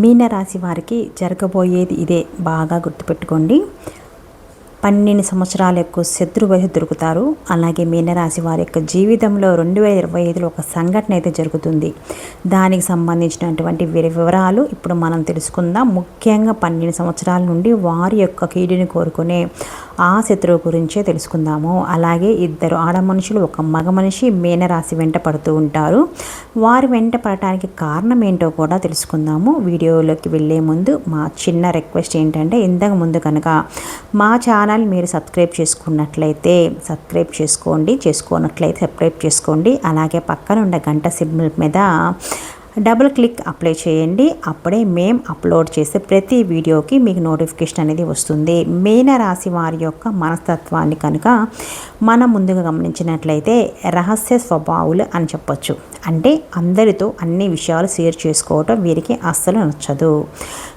మీనరాశి వారికి జరగబోయేది ఇదే. బాగా గుర్తుపెట్టుకోండి. పన్నెండు సంవత్సరాల యొక్క శత్రువైపు దొరుకుతారు. అలాగే మీనరాశి వారి యొక్క జీవితంలో రెండు వేల ఇరవై ఐదులో ఒక సంఘటన అయితే జరుగుతుంది. దానికి సంబంధించినటువంటి వీరి వివరాలు ఇప్పుడు మనం తెలుసుకుందాం. ముఖ్యంగా పన్నెండు సంవత్సరాల నుండి వారి యొక్క కీడుని కోరుకునే ఆ శత్రువు గురించే తెలుసుకుందాము. అలాగే ఇద్దరు ఆడ మనుషులు ఒక మగ మనిషి మీనరాశి వెంట పడుతూ ఉంటారు. వారి వెంట పడటానికి కారణం ఏంటో కూడా తెలుసుకుందాము. వీడియోలోకి వెళ్ళే ముందు మా చిన్న రిక్వెస్ట్ ఏంటంటే ఇంతకు ముందు కనుక మా ఛానల్ మీరు సబ్స్క్రైబ్ చేసుకున్నట్లయితే సబ్స్క్రైబ్ చేసుకోండి చేసుకోనట్లయితే సబ్స్క్రైబ్ చేసుకోండి. అలాగే పక్కన ఉన్న గంట సిగ్నల్ మీద డబుల్ క్లిక్ అప్లై చేయండి. అప్పుడే మేము అప్లోడ్ చేసే ప్రతి వీడియోకి మీకు నోటిఫికేషన్ అనేది వస్తుంది. మీన రాశి వారి యొక్క మనస్తత్వాన్ని కనుక మనం ముందుగా గమనించినట్లయితే రహస్య స్వభావులు అని చెప్పొచ్చు. అంటే అందరితో అన్ని విషయాలు షేర్ చేసుకోవటం వీరికి అస్సలు నచ్చదు.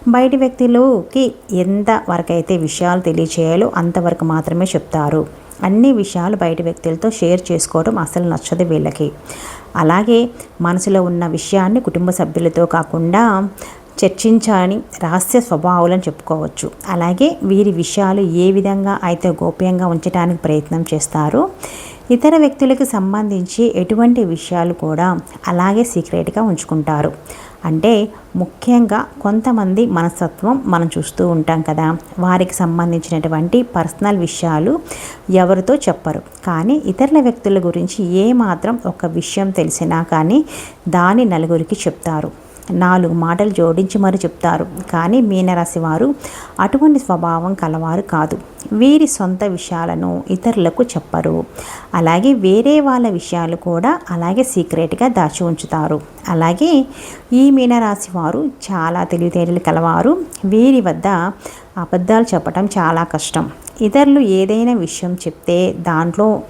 బయటి వ్యక్తులకి ఎంత వరకైతే విషయాలు తెలియచేయాలో అంతవరకు మాత్రమే చెప్తారు. అన్ని విషయాలు బయట వ్యక్తులతో షేర్ చేసుకోవడం అసలు నచ్చదు వీళ్ళకి. అలాగే మనసులో ఉన్న విషయాన్ని కుటుంబ సభ్యులతో కాకుండా చర్చించాలని రహస్య స్వభావాలను చెప్పుకోవచ్చు. అలాగే వీరి విషయాలు ఏ విధంగా అయితే గోప్యంగా ఉంచడానికి ప్రయత్నం చేస్తారో ఇతర వ్యక్తులకు సంబంధించి ఎటువంటి విషయాలు కూడా అలాగే సీక్రెట్గా ఉంచుకుంటారు. అంటే ముఖ్యంగా కొంతమంది మనస్తత్వం మనం చూస్తూ ఉంటాం కదా. వారికి సంబంధించినటువంటి పర్సనల్ విషయాలు ఎవరితో చెప్పరు. కానీ ఇతరుల వ్యక్తుల గురించి ఏమాత్రం ఒక విషయం తెలిసినా కానీ దాని నలుగురికి చెప్తారు. నాలుగు మాటలు జోడించి మరి చెప్తారు. కానీ మీనరాశి వారు అటువంటి స్వభావం కలవారు కాదు. వీరి సొంత విషయాలను ఇతరులకు చెప్పరు. అలాగే వేరే వాళ్ళ విషయాలు కూడా అలాగే సీక్రెట్గా దాచి ఉంచుతారు. అలాగే ఈ మీనరాశి వారు చాలా తెలివితేటలు కలవారు. వీరి వద్ద అబద్ధాలు చెప్పడం చాలా కష్టం. ఇతరులు ఏదైనా విషయం చెప్తే దాంట్లో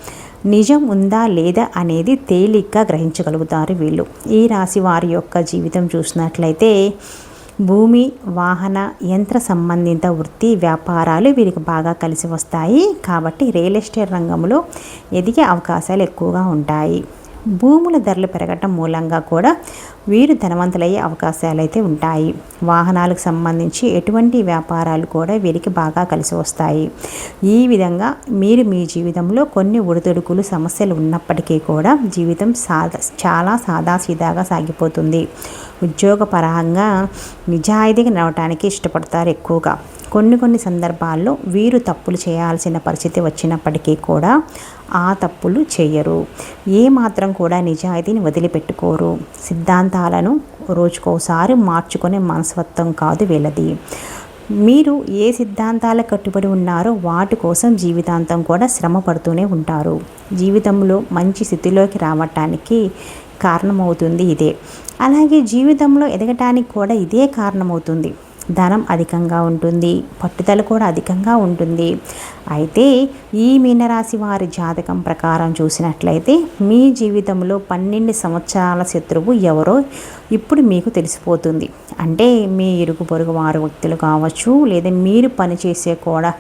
నిజం ఉందా లేదా అనేది తేలిగ్గా గ్రహించగలుగుతారు వీళ్ళు. ఈ రాశి వారి యొక్క జీవితం చూసినట్లయితే భూమి వాహన యంత్ర సంబంధిత వృత్తి వ్యాపారాలు వీరికి బాగా కలిసి వస్తాయి. కాబట్టి రియల్ ఎస్టేట్ రంగంలో ఎదిగే అవకాశాలు ఎక్కువగా ఉంటాయి. భూముల ధరలు పెరగటం మూలంగా కూడా వీరు ధనవంతులయ్యే అవకాశాలు అయితే ఉంటాయి. వాహనాలకు సంబంధించి ఎటువంటి వ్యాపారాలు కూడా వీరికి బాగా కలిసి వస్తాయి. ఈ విధంగా మీరు మీ జీవితంలో కొన్ని ఒడిదొడుకులు సమస్యలు ఉన్నప్పటికీ కూడా జీవితం సాదా చాలా సాదాసీదాగా సాగిపోతుంది. ఉద్యోగపరంగా నిజాయితీగా నడవటానికి ఇష్టపడతారు ఎక్కువగా. కొన్ని కొన్ని సందర్భాల్లో వీరు తప్పులు చేయాల్సిన పరిస్థితి వచ్చినప్పటికీ కూడా ఆ తప్పులు చేయరు. ఏ మాత్రం కూడా నిజాయితీని వదిలిపెట్టుకోరు. సిద్ధాంతాలను రోజుకోసారి మార్చుకునే మనస్తత్వం కాదు వీళ్ళది. మీరు ఏ సిద్ధాంతాలకు కట్టుబడి ఉన్నారో వాటి కోసం జీవితాంతం కూడా శ్రమ పడుతూనే ఉంటారు. జీవితంలో మంచి స్థితిలోకి రావటానికి కారణమవుతుంది ఇదే. అలాగే జీవితంలో ఎదగటానికి కూడా ఇదే కారణమవుతుంది. ధనం అధికంగా ఉంటుంది. పట్టుదల కూడా అధికంగా ఉంటుంది. అయితే ఈ మీనరాశి వారి జాతకం ప్రకారం చూసినట్లయితే మీ జీవితంలో పన్నెండు సంవత్సరాల శత్రువు ఎవరో ఇప్పుడు మీకు తెలిసిపోతుంది. అంటే మీ ఇరుగు పొరుగు వారు వ్యక్తులు కావచ్చు లేదా మీరు పనిచేసే కూడా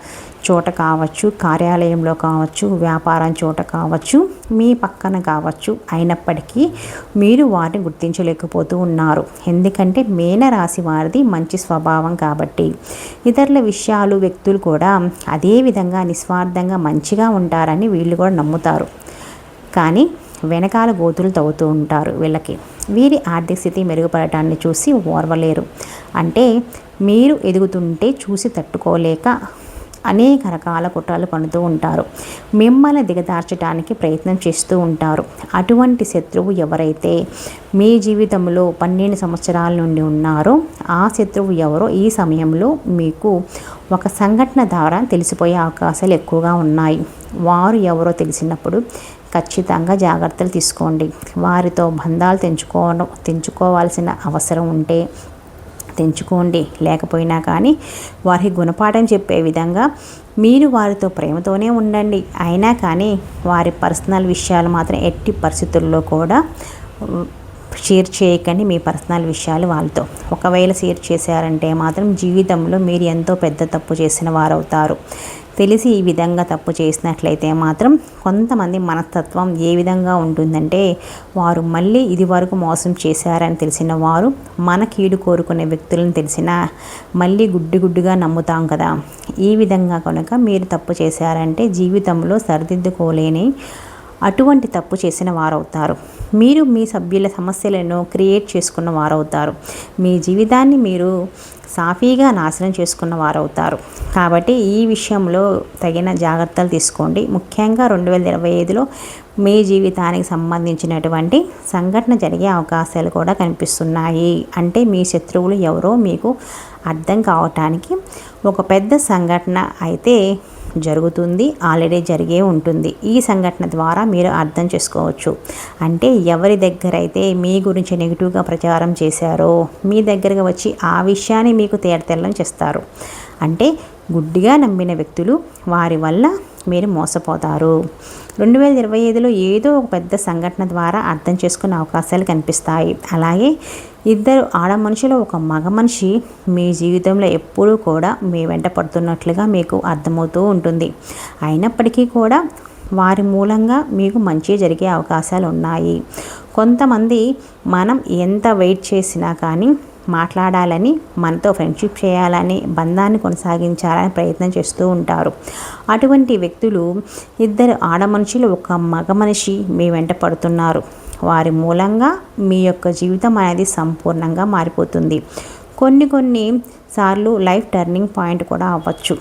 చోట కావచ్చు కార్యాలయంలో కావచ్చు వ్యాపారం చోట కావచ్చు మీ పక్కన కావచ్చు అయినప్పటికీ మీరు వారిని గుర్తించలేకపోతూ ఉన్నారు. ఎందుకంటే మేనరాశి వారిది మంచి స్వభావం కాబట్టి. ఇతరుల విషయాలు వ్యక్తులు కూడా అదే విధంగా నిస్వార్థంగా మంచిగా ఉంటారని వీళ్ళు కూడా నమ్ముతారు. కానీ వెనకాల గోతులు తవ్వుతూ ఉంటారు వీళ్ళకి. వీరి ఆర్థిక స్థితి మెరుగుపడటాన్ని చూసి ఓర్వలేరు. అంటే మీరు ఎదుగుతుంటే చూసి తట్టుకోలేక అనేక రకాల కుట్రలు పనుతూ ఉంటారు. మిమ్మల్ని దిగదార్చడానికి ప్రయత్నం చేస్తూ ఉంటారు. అటువంటి శత్రువు ఎవరైతే మీ జీవితంలో పన్నెండు సంవత్సరాల నుండి ఉన్నారో ఆ శత్రువు ఎవరో ఈ సమయంలో మీకు ఒక సంఘటన ద్వారా తెలిసిపోయే అవకాశాలు ఎక్కువగా ఉన్నాయి. వారు ఎవరో తెలిసినప్పుడు ఖచ్చితంగా జాగ్రత్తలు తీసుకోండి. వారితో బంధాలు తెంచుకోవడం తెంచుకోవాల్సిన అవసరం ఉంటే తెంచుకోండి. లేకపోయినా కానీ వారికి గుణపాఠం చెప్పే విధంగా మీరు వారితో ప్రేమతోనే ఉండండి. అయినా కానీ వారి పర్సనల్ విషయాలు మాత్రం ఎట్టి పరిస్థితుల్లో కూడా షేర్ చేయకండి మీ పర్సనల్ విషయాలు వాళ్ళతో. ఒకవేళ షేర్ చేశారంటే మాత్రం జీవితంలో మీరు ఎంతో పెద్ద తప్పు చేసిన వారవుతారు. తెలిసి ఈ విధంగా తప్పు చేసినట్లయితే మాత్రం కొంతమంది మనస్తత్వం ఏ విధంగా ఉంటుందంటే వారు మళ్ళీ ఇది వరకు మోసం చేశారని తెలిసిన వారు మన కీడు కోరుకునే వ్యక్తులను తెలిసిన మళ్ళీ గుడ్డి గుడ్డుగా నమ్ముతాం కదా. ఈ విధంగా కనుక మీరు తప్పు చేశారంటే జీవితంలో సరిదిద్దుకోలేని అటువంటి తప్పు చేసిన వారవుతారు. మీరు మీ సభ్యుల సమస్యలను క్రియేట్ చేసుకున్న వారవుతారు. మీ జీవితాన్ని మీరు సాఫీగా నాశనం చేసుకున్న వారవుతారు. కాబట్టి ఈ విషయంలో తగిన జాగ్రత్తలు తీసుకోండి. ముఖ్యంగా రెండు వేల ఇరవై ఐదులో మీ జీవితానికి సంబంధించినటువంటి సంఘటన జరిగే అవకాశాలు కూడా కనిపిస్తున్నాయి. అంటే మీ శత్రువులు ఎవరో మీకు అర్థం కావటానికి ఒక పెద్ద సంఘటన అయితే జరుగుతుంది ఆల్రెడీ జరిగే ఉంటుంది. ఈ సంఘటన ద్వారా మీరు అర్థం చేసుకోవచ్చు. అంటే ఎవరి దగ్గర అయితే మీ గురించి నెగిటివ్గా ప్రచారం చేశారో మీ దగ్గరకు వచ్చి ఆ విషయాన్ని మీకు తేడతెల్లం చేస్తారు. అంటే గుడ్డిగా నమ్మిన వ్యక్తులు వారి వల్ల మీరు మోసపోతారు. రెండు వేల ఇరవై ఐదులో ఏదో ఒక పెద్ద సంఘటన ద్వారా అర్థం చేసుకునే అవకాశాలు కనిపిస్తాయి. అలాగే ఇద్దరు ఆడ మనుషులు ఒక మగ మనిషి మీ జీవితంలో ఎప్పుడూ కూడా మీ వెంట పడుతున్నట్లుగా మీకు అర్థమవుతూ ఉంటుంది. అయినప్పటికీ కూడా వారి మూలంగా మీకు మంచి జరిగే అవకాశాలు ఉన్నాయి. కొంతమంది మనం ఎంత వెయిట్ చేసినా కానీ మాట్లాడాలని మనతో ఫ్రెండ్షిప్ చేయాలని బంధాన్ని కొనసాగించాలని ప్రయత్నం చేస్తూ ఉంటారు. అటువంటి వ్యక్తులు ఇద్దరు ఆడ మనుషులు ఒక మగ మనిషి మీ వెంట పడుతున్నారు. వారి మూలంగా మీ యొక్క జీవితం అనేది సంపూర్ణంగా మారిపోతుంది. కొన్ని కొన్ని సార్లు లైఫ్ టర్నింగ్ పాయింట్ కూడా అవ్వచ్చు.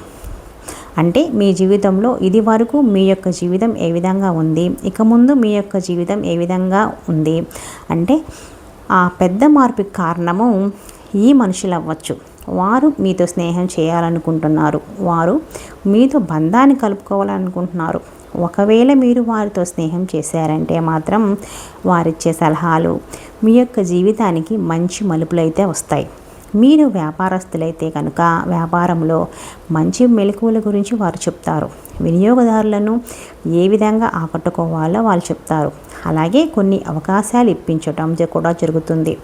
అంటే మీ జీవితంలో ఇది వరకు మీ యొక్క జీవితం ఏ విధంగా ఉంది? ఇక ముందు మీ యొక్క జీవితం ఏ విధంగా ఉంది? అంటే ఆ పెద్ద మార్పుకి కారణము ఈ మనుషులు అవ్వచ్చు వారు మీతో స్నేహం చేయాలనుకుంటున్నారు. వారు మీతో బంధాన్ని కలుపుకోవాలనుకుంటున్నారు. ఒకవేళ మీరు వారితో స్నేహం చేశారంటే మాత్రం వారిచ్చే సలహాలు మీ యొక్క జీవితానికి మంచి మలుపులు అయితే వస్తాయి. మీరు వ్యాపారస్తులైతే కనుక వ్యాపారంలో మంచి మెలకువల గురించి వారు చెప్తారు. వినియోగదారులను ఏ విధంగా ఆకట్టుకోవాలో వాళ్ళు చెప్తారు. అలాగే కొన్ని అవకాశాలు ఇప్పించటం కూడా జరుగుతుంది.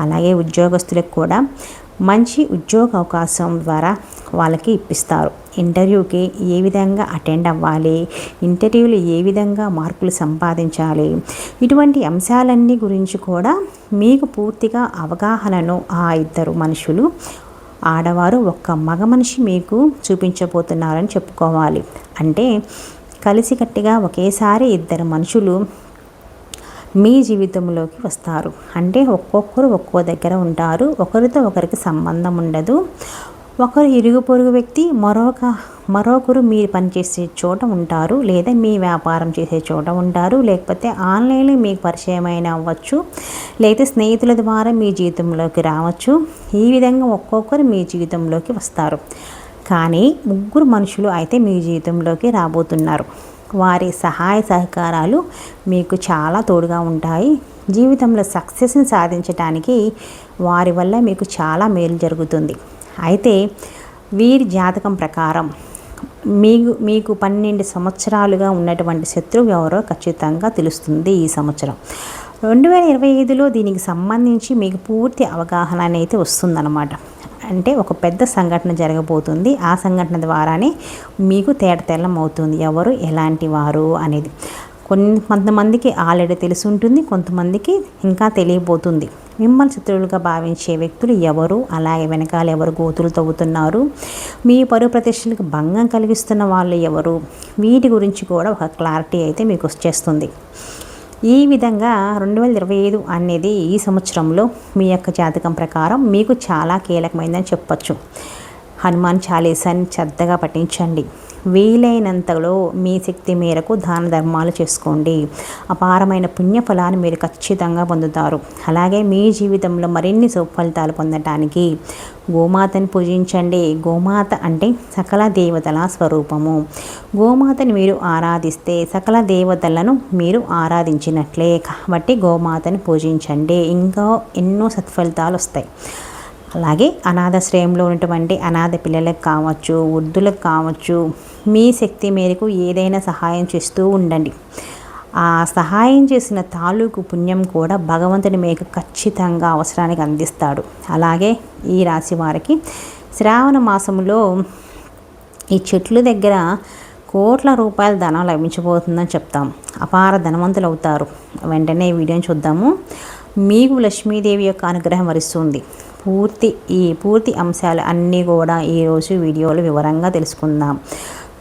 అలాగే ఉద్యోగస్తులకు కూడా మంచి ఉద్యోగ అవకాశం ద్వారా వాళ్ళకి ఇప్పిస్తారు. ఇంటర్వ్యూకి ఏ విధంగా అటెండ్ అవ్వాలి ఇంటర్వ్యూలు ఏ విధంగా మార్కులు సంపాదించాలి ఇటువంటి అంశాలన్నీ గురించి కూడా మీకు పూర్తిగా అవగాహనను ఆ ఇద్దరు మనుషులు ఆడవారు ఒక్క మగ మనిషి మీకు చూపించబోతున్నారని చెప్పుకోవాలి. అంటే కలిసికట్టుగా ఒకేసారి ఇద్దరు మనుషులు మీ జీవితంలోకి వస్తారు. అంటే ఒక్కొక్కరు ఒక్కో దగ్గర ఉంటారు. ఒకరితో ఒకరికి సంబంధం ఉండదు. ఒకరు ఇరుగు పొరుగు వ్యక్తి మరొక మరొకరు మీరు పనిచేసే చోట ఉంటారు. లేదా మీ వ్యాపారం చేసే చోట ఉంటారు. లేకపోతే ఆన్లైన్లో మీకు పరిచయమైన అవ్వచ్చు. లేదా స్నేహితుల ద్వారా మీ జీవితంలోకి రావచ్చు. ఈ విధంగా ఒక్కొక్కరు మీ జీవితంలోకి వస్తారు. కానీ ముగ్గురు మనుషులు అయితే మీ జీవితంలోకి రాబోతున్నారు. వారి సహాయ సహకారాలు మీకు చాలా తోడుగా ఉంటాయి. జీవితంలో సక్సెస్ని సాధించడానికి వారి వల్ల మీకు చాలా మేలు జరుగుతుంది. అయితే వీరి జాతకం ప్రకారం మీకు మీకు పన్నెండు సంవత్సరాలుగా ఉన్నటువంటి శత్రువు ఎవరో ఖచ్చితంగా తెలుస్తుంది ఈ సంవత్సరం. రెండు వేల ఇరవై ఐదులో దీనికి సంబంధించి మీకు పూర్తి అవగాహన అనేది వస్తుందన్నమాట. అంటే ఒక పెద్ద సంఘటన జరగబోతుంది. ఆ సంఘటన ద్వారానే మీకు తేటతెల్లం అవుతుంది. ఎవరు ఎలాంటి వారు అనేది. కొన్ని కొంతమందికి ఆల్రెడీ తెలిసి ఉంటుంది కొంతమందికి ఇంకా తెలియబోతుంది. మిమ్మల్ని శత్రువులుగా భావించే వ్యక్తులు ఎవరు? అలాగే వెనకాల ఎవరు గోతులు తవ్వుతున్నారు? మీ పరువు ప్రతిష్టలకు భంగం కలిగిస్తున్న వాళ్ళు ఎవరు? వీటి గురించి కూడా ఒక క్లారిటీ అయితే మీకు వచ్చేస్తుంది. ఈ విధంగా రెండు వేల ఇరవై ఐదు అనేది ఈ సంవత్సరంలో మీ యొక్క జాతకం ప్రకారం మీకు చాలా కీలకమైందని చెప్పచ్చు. హనుమాన్ చాలీసాని శ్రద్ధగా పఠించండి. వీలైనంతలో మీ శక్తి మేరకు దాన ధర్మాలు చేసుకోండి. అపారమైన పుణ్యఫలాన్ని మీరు ఖచ్చితంగా పొందుతారు. అలాగే మీ జీవితంలో మరిన్ని సుఫలితాలు పొందటానికి గోమాతని పూజించండి. గోమాత అంటే సకల దేవతల స్వరూపము. గోమాతని మీరు ఆరాధిస్తే సకల దేవతలను మీరు ఆరాధించినట్లే. కాబట్టి గోమాతని పూజించండి. ఇంకా ఎన్నో సత్ఫలితాలు వస్తాయి. అలాగే అనాథాశ్రయంలో ఉన్నటువంటి అనాథ పిల్లలకు కావచ్చు వృద్ధులకు కావచ్చు మీ శక్తి మేరకు ఏదైనా సహాయం చేస్తూ ఉండండి. ఆ సహాయం చేసిన తాలూకు పుణ్యం కూడా భగవంతుని మీకు ఖచ్చితంగా అవసరానికి అందిస్తాడు. అలాగే ఈ రాశి వారికి శ్రావణ మాసంలో ఈ చెట్లు దగ్గర కోట్ల రూపాయల ధనం లభించబోతుందని చెప్తాం. అపార ధనవంతులు అవుతారు. వెంటనే ఈ వీడియోని చూద్దాము. మీకు లక్ష్మీదేవి యొక్క అనుగ్రహం వరిస్తుంది. పూర్తి ఈ పూర్తి అంశాలు అన్నీ కూడా ఈరోజు వీడియోలో వివరంగా తెలుసుకుందాం.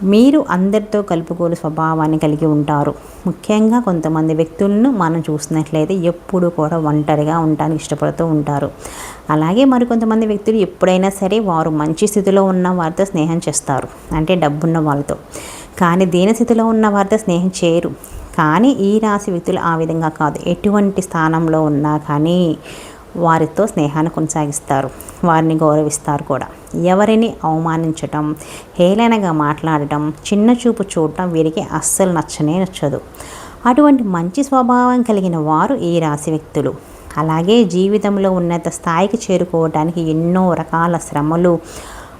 మీరు అందరితో కలుపుకోలు స్వభావాన్ని కలిగి ఉంటారు. ముఖ్యంగా కొంతమంది వ్యక్తులను మనం చూసినట్లయితే ఎప్పుడు కూడా ఒంటరిగా ఉండడానికి ఇష్టపడుతూ ఉంటారు. అలాగే మరికొంతమంది వ్యక్తులు ఎప్పుడైనా సరే వారు మంచి స్థితిలో ఉన్న వారితో స్నేహం చేస్తారు. అంటే డబ్బున్న వాళ్ళతో. కానీ దీన స్థితిలో ఉన్న వారితో స్నేహం చేయరు. కానీ ఈ రాశి వ్యక్తులు ఆ విధంగా కాదు. ఎటువంటి స్థానంలో ఉన్నా కానీ వారితో స్నేహాన్ని కొనసాగిస్తారు. వారిని గౌరవిస్తారు కూడా. ఎవరిని అవమానించటం హేళనగా మాట్లాడటం చిన్న చూపు చూడటం వీరికి అస్సలు నచ్చనే నచ్చదు. అటువంటి మంచి స్వభావం కలిగిన వారు ఈ రాశి వ్యక్తులు. అలాగే జీవితంలో ఉన్నత స్థాయికి చేరుకోవడానికి ఎన్నో రకాల శ్రమలు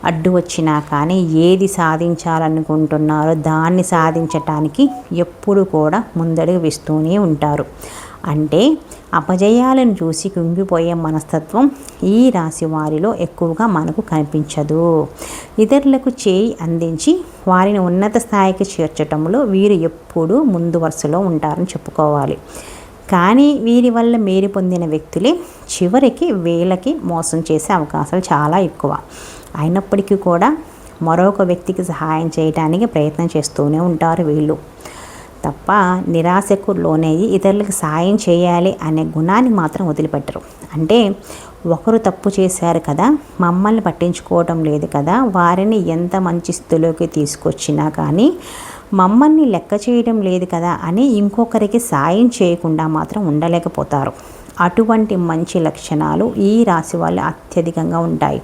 అడ్డు వచ్చినా కానీ ఏది సాధించాలనుకుంటున్నారో దాన్ని సాధించటానికి ఎప్పుడు కూడా ముందడుగు వేస్తూనే ఉంటారు. అంటే అపజయాలను చూసి కుంగిపోయే మనస్తత్వం ఈ రాశి వారిలో ఎక్కువగా మనకు కనిపించదు. ఇతరులకు చేయి అందించి వారిని ఉన్నత స్థాయికి చేర్చటంలో వీరు ఎప్పుడూ ముందు వరుసలో ఉంటారని చెప్పుకోవాలి. కానీ వీరి వల్ల మేలు పొందిన వ్యక్తులే చివరికి వేలకి మోసం చేసే అవకాశాలు చాలా ఎక్కువ. అయినప్పటికీ కూడా మరొక వ్యక్తికి సహాయం చేయడానికి ప్రయత్నం చేస్తూనే ఉంటారు వీళ్ళు. తప్ప నిరాశకు లోనయ్యి ఇతరులకు సాయం చేయాలి అనే గుణాన్ని మాత్రం వదిలిపెట్టరు. అంటే ఒకరు తప్పు చేశారు కదా మమ్మల్ని పట్టించుకోవడం లేదు కదా వారిని ఎంత మంచి స్థితిలోకి తీసుకొచ్చినా కానీ మమ్మల్ని లెక్క చేయడం లేదు కదా అని ఇంకొకరికి సాయం చేయకుండా మాత్రం ఉండలేకపోతారు. అటువంటి మంచి లక్షణాలు ఈ రాశి వాళ్ళు అత్యధికంగా ఉంటాయి.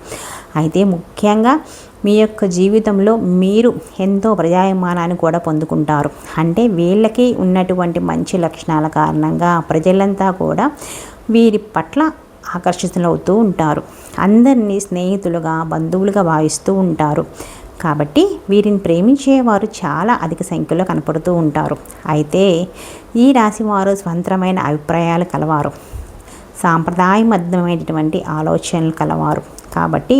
అయితే ముఖ్యంగా మీ యొక్క జీవితంలో మీరు ఎంతో ప్రజాయమానాన్ని కూడా పొందుకుంటారు. అంటే వీళ్ళకి ఉన్నటువంటి మంచి లక్షణాల కారణంగా ప్రజలంతా కూడా వీరి పట్ల ఆకర్షితులవుతూ ఉంటారు. అందరినీ స్నేహితులుగా బంధువులుగా భావిస్తూ ఉంటారు. కాబట్టి వీరిని ప్రేమించేవారు చాలా అధిక సంఖ్యలో కనపడుతూ ఉంటారు. అయితే ఈ రాశి వారు స్వంతమైన అభిప్రాయాలు కలవారు. సాంప్రదాయబద్ధమైనటువంటి ఆలోచనలు కలవారు. కాబట్టి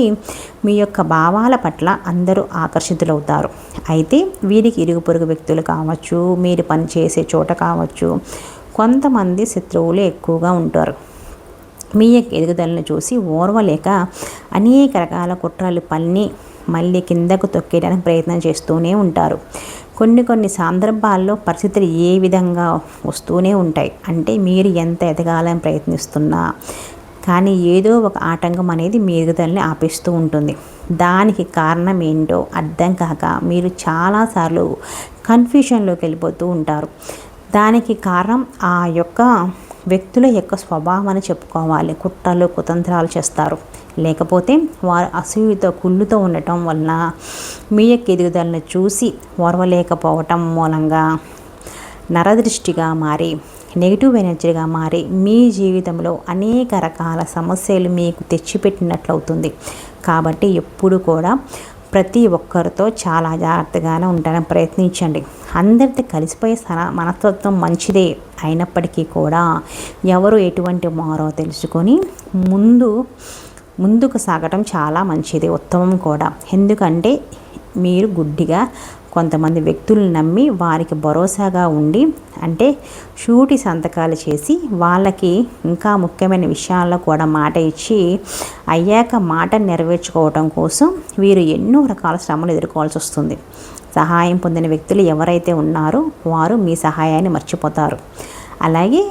మీ యొక్క భావాల పట్ల అందరూ ఆకర్షితులవుతారు. అయితే వీరికి ఇరుగు పొరుగు వ్యక్తులు కావచ్చు మీరు పనిచేసే చోట కావచ్చు కొంతమంది శత్రువులు ఎక్కువగా ఉంటారు. మీ యొక్క ఎదుగుదలను చూసి ఓర్వలేక అనేక రకాల కుట్రలు పన్ని మళ్ళీ కిందకు తొక్కేయడానికి ప్రయత్నం చేస్తూనే ఉంటారు. కొన్ని కొన్ని సందర్భాల్లో పరిస్థితులు ఏ విధంగా వస్తూనే ఉంటాయి. అంటే మీరు ఎంత ఎదగాలని ప్రయత్నిస్తున్నా కానీ ఏదో ఒక ఆటంకం అనేది మీ ఎదుగుదలని ఉంటుంది. దానికి కారణం ఏంటో అర్థం కాక మీరు చాలాసార్లు కన్ఫ్యూషన్లోకి వెళ్ళిపోతూ ఉంటారు. దానికి కారణం ఆ యొక్క వ్యక్తుల యొక్క స్వభావం అని చెప్పుకోవాలి. కుట్రలు కుతంత్రాలు చేస్తారు. లేకపోతే వారు అసూయతో కుళ్ళుతో ఉండటం వలన మీ యొక్క ఎదుగుదలను చూసి ఓర్వలేకపోవటం మూలంగా నరదృష్టిగా మారి నెగిటివ్ ఎనర్జీగా మారి మీ జీవితంలో అనేక రకాల సమస్యలు మీకు తెచ్చిపెట్టినట్లవుతుంది. కాబట్టి ఎప్పుడు కూడా ప్రతి ఒక్కరితో చాలా జాగ్రత్తగానే ఉండడానికి ప్రయత్నించండి. అందరితో కలిసిపోయే సన మనస్తత్వం మంచిదే. అయినప్పటికీ కూడా ఎవరు ఎటువంటి మారో తెలుసుకొని ముందు ముందుకు సాగటం చాలా మంచిది. ఉత్తమం కూడా. ఎందుకంటే మీరు గుడ్డిగా కొంతమంది వ్యక్తులను నమ్మి వారికి భరోసాగా ఉండి అంటే షూటి సంతకాలు చేసి వాళ్ళకి ఇంకా ముఖ్యమైన విషయాల్లో కూడా మాట ఇచ్చి అయ్యాక మాట నెరవేర్చుకోవడం కోసం వీరు ఎన్నో రకాల శ్రమలు ఎదుర్కోవాల్సి వస్తుంది. సహాయం పొందిన వ్యక్తులు ఎవరైతే ఉన్నారో వారు మీ సహాయాన్ని మర్చిపోతారు. అలాగే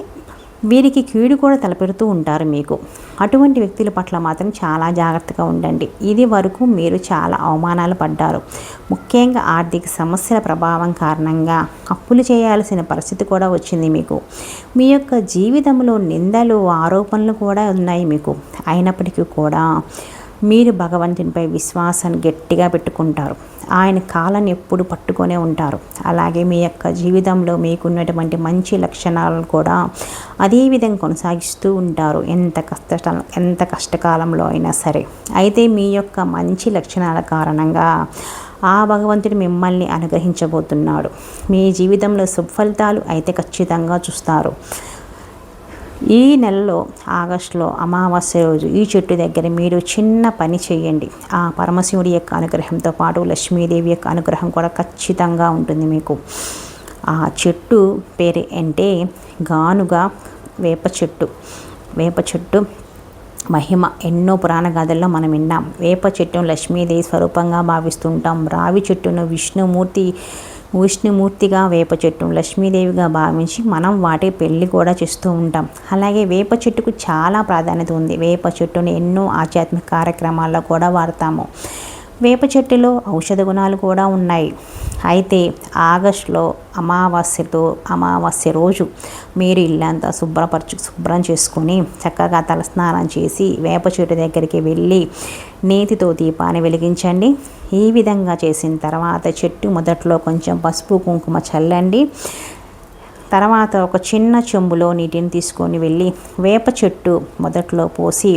వీరికి కీడు కూడా తలపెడుతూ ఉంటారు మీకు. అటువంటి వ్యక్తుల పట్ల మాత్రం చాలా జాగ్రత్తగా ఉండండి. ఇది వరకు మీరు చాలా అవమానాలు పడ్డారు. ముఖ్యంగా ఆర్థిక సమస్యల ప్రభావం కారణంగా అప్పులు చేయాల్సిన పరిస్థితి కూడా వచ్చింది మీకు. మీ యొక్క జీవితంలో నిందలు ఆరోపణలు కూడా ఉన్నాయి మీకు. అయినప్పటికీ కూడా మీరు భగవంతునిపై విశ్వాసాన్ని గట్టిగా పెట్టుకుంటారు. ఆయన కాలాన్ని ఎప్పుడు పట్టుకొనే ఉంటారు. అలాగే మీ యొక్క జీవితంలో మీకున్నటువంటి మంచి లక్షణాలను కూడా అదే విధంగా కొనసాగిస్తూ ఉంటారు. ఎంత కష్ట ఎంత కష్టకాలంలో అయినా సరే. అయితే మీ యొక్క మంచి లక్షణాల కారణంగా ఆ భగవంతుడు మిమ్మల్ని అనుగ్రహించబోతున్నాడు. మీ జీవితంలో సుఫలితాలు అయితే ఖచ్చితంగా చూస్తారు. ఈ నెలలో ఆగస్టులో అమావాస్య రోజు ఈ చెట్టు దగ్గర మీరు చిన్న పని చేయండి. ఆ పరమశివుడి యొక్క అనుగ్రహంతో పాటు లక్ష్మీదేవి యొక్క అనుగ్రహం కూడా ఖచ్చితంగా ఉంటుంది మీకు. ఆ చెట్టు పేరు అంటే గానుగా వేప చెట్టు. వేప చెట్టు మహిమ. ఎన్నో పురాణ గాథల్లో మనం విన్నాం. వేప చెట్టును లక్ష్మీదేవి స్వరూపంగా భావిస్తుంటాం. రావి చెట్టును విష్ణుమూర్తి విష్ణుమూర్తిగా వేప చెట్టు లక్ష్మీదేవిగా భావించి మనం వాటి పెళ్ళి కూడా చేస్తూ ఉంటాం. అలాగే వేప చెట్టుకు చాలా ప్రాధాన్యత ఉంది. వేప చెట్టును ఎన్నో ఆధ్యాత్మిక కార్యక్రమాల్లో కూడా వాడతాము. వేప చెట్టులో ఔషధ గుణాలు కూడా ఉన్నాయి. అయితే ఆగస్టులో అమావాస్యతో అమావాస్య రోజు మీరు ఇల్లంతా శుభ్రపరచు శుభ్రం చేసుకొని చక్కగా తలస్నానం చేసి వేప చెట్టు దగ్గరికి వెళ్ళి నేతితో దీపాన్ని వెలిగించండి. ఈ విధంగా చేసిన తర్వాత చెట్టు మొదట్లో కొంచెం పసుపు కుంకుమ చల్లండి. తర్వాత ఒక చిన్న చెంబులో నీటిని తీసుకొని వెళ్ళి వేప చెట్టు మొదట్లో పోసి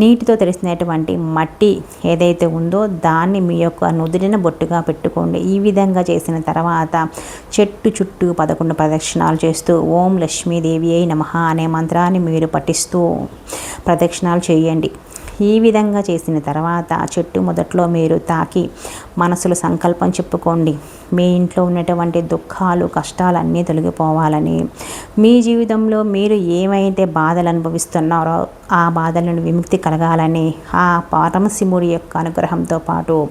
నీటితో తెలిసినటువంటి మట్టి ఏదైతే ఉందో దాన్ని మీ యొక్క నుదిరిన బొట్టుగా పెట్టుకోండి. ఈ విధంగా చేసిన తర్వాత చెట్టు చుట్టూ పదకొండు ప్రదక్షిణాలు చేస్తూ ఓం లక్ష్మీదేవి అయి నమ అనే మంత్రాన్ని మీరు పఠిస్తూ ప్రదక్షిణాలు చేయండి. ఈ విధంగా చేసిన తర్వాత చెట్టు మొదట్లో మీరు తాకి మనసులో సంకల్పం చెప్పుకోండి. మీ ఇంట్లో ఉన్నటువంటి దుఃఖాలు కష్టాలు అన్నీ తొలగిపోవాలని. మీ జీవితంలో మీరు ఏమైతే బాధలు అనుభవిస్తున్నారో ఆ బాధలను విముక్తి కలగాలని ఆ పారమశివుడి యొక్క అనుగ్రహంతో పాటు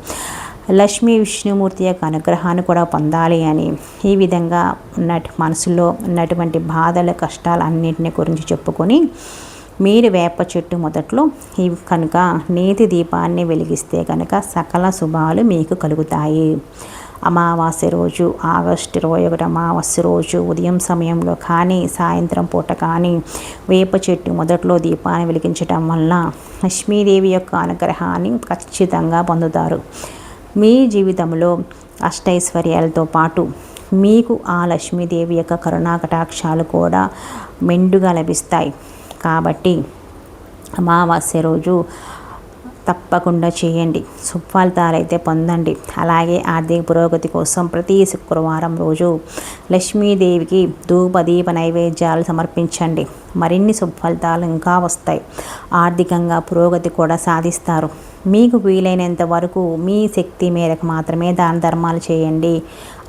లక్ష్మీ విష్ణుమూర్తి యొక్క అనుగ్రహాన్ని కూడా పొందాలి అని ఈ విధంగా ఉన్నట్టు మనసులో ఉన్నటువంటి బాధల కష్టాలు అన్నింటిని గురించి చెప్పుకొని మీరు వేప చెట్టు మొదట్లో ఈ కనుక నేతి దీపాన్ని వెలిగిస్తే కనుక సకల శుభాలు మీకు కలుగుతాయి. అమావాస్య రోజు ఆగస్టు ఇరవై ఒకటి అమావాస్య రోజు ఉదయం సమయంలో కానీ సాయంత్రం పూట కానీ వేప చెట్టు మొదట్లో దీపాన్ని వెలిగించడం వల్ల లక్ష్మీదేవి యొక్క అనుగ్రహాన్ని ఖచ్చితంగా పొందుతారు. మీ జీవితంలో అష్టైశ్వర్యాలతో పాటు మీకు ఆ లక్ష్మీదేవి యొక్క కరుణా కటాక్షాలు కూడా మెండుగా లభిస్తాయి. కాబట్టి అమావాస్య రోజు తప్పకుండా చేయండి. సుఫలితాలైతే పొందండి. అలాగే ఆర్థిక పురోగతి కోసం ప్రతి శుక్రవారం రోజు లక్ష్మీదేవికి ధూపదీప నైవేద్యాలు సమర్పించండి. మరిన్ని సుఫలితాలు ఇంకా వస్తాయి. ఆర్థికంగా పురోగతి కూడా సాధిస్తారు. మీకు వీలైనంత వరకు మీ శక్తి మేరకు మాత్రమే దాన ధర్మాలు చేయండి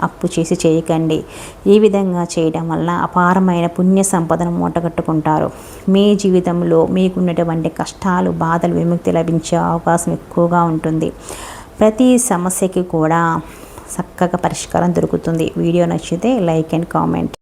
అప్పు చేసి చేయకండి. ఈ విధంగా చేయడం వల్ల అపారమైన పుణ్య సంపదను మూటగట్టుకుంటారు. మీ జీవితంలో మీకున్నటువంటి కష్టాలు బాధలు విముక్తి లభించే అవకాశం ఎక్కువగా ఉంటుంది. ప్రతి సమస్యకి కూడా చక్కగా పరిష్కారం దొరుకుతుంది. వీడియో నచ్చితే లైక్ అండ్ కామెంట్.